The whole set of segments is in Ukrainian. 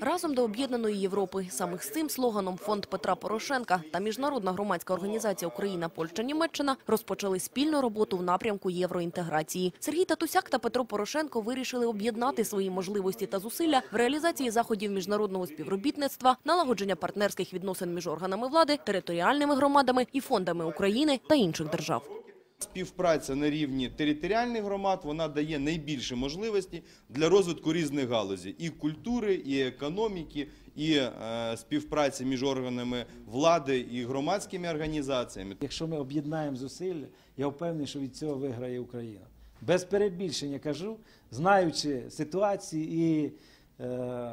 Разом до об'єднаної Європи. Саме з цим слоганом фонд Петра Порошенка та міжнародна громадська організація Україна, Польща, Німеччина розпочали спільну роботу в напрямку євроінтеграції. Сергій Татусяк та Петро Порошенко вирішили об'єднати свої можливості та зусилля в реалізації заходів міжнародного співробітництва, налагодження партнерських відносин між органами влади, територіальними громадами і фондами України та інших держав. Співпраця на рівні територіальних громад вона дає найбільші можливості для розвитку різних галузей і культури, і економіки, і е, співпраці між органами влади і громадськими організаціями. Якщо ми об'єднаємо зусилля, я впевнений, що від цього виграє Україна. Без перебільшення кажу, знаючи ситуацію і е,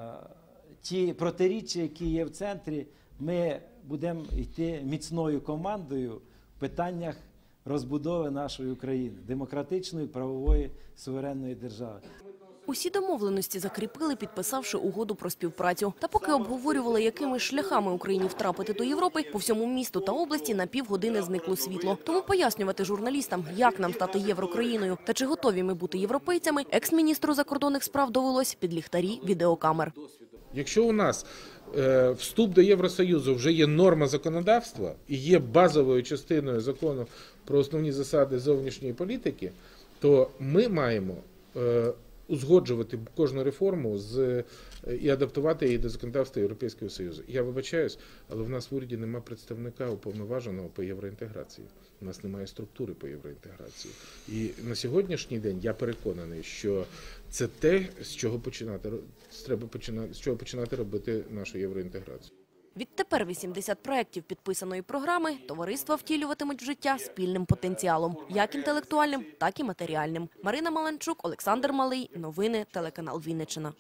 ті протиріччя, які є в центрі, ми будемо йти міцною командою в питаннях розбудови нашої України, демократичної, правової, суверенної держави. Усі домовленості закріпили, підписавши угоду про співпрацю. Та поки обговорювали, якими шляхами Україні втрапити до Європи, по всьому місту та області на півгодини зникло світло. Тому пояснювати журналістам, як нам стати єврокраїною та чи готові ми бути європейцями, екс-міністру закордонних справ довелось під ліхтарі відеокамер. Якщо у нас е, вступ до Євросоюзу вже є норма законодавства і є базовою частиною закону про основні засади зовнішньої політики, то ми маємо е, узгоджувати кожну реформу з е, і адаптувати її до законодавства Європейського Союзу. Я вибачаюсь, але в нас в уряді немає представника уповноваженого по євроінтеграції. У нас немає структури по євроінтеграції. І на сьогоднішній день я переконаний, що це те, з чого починати треба починати, з чого починати робити нашу євроінтеграцію. Відтепер 80 проєктів підписаної програми товариства втілюватимуть в життя спільним потенціалом, як інтелектуальним, так і матеріальним. Марина Маланчук, Олександр Малий. Новини телеканал Вінниччина.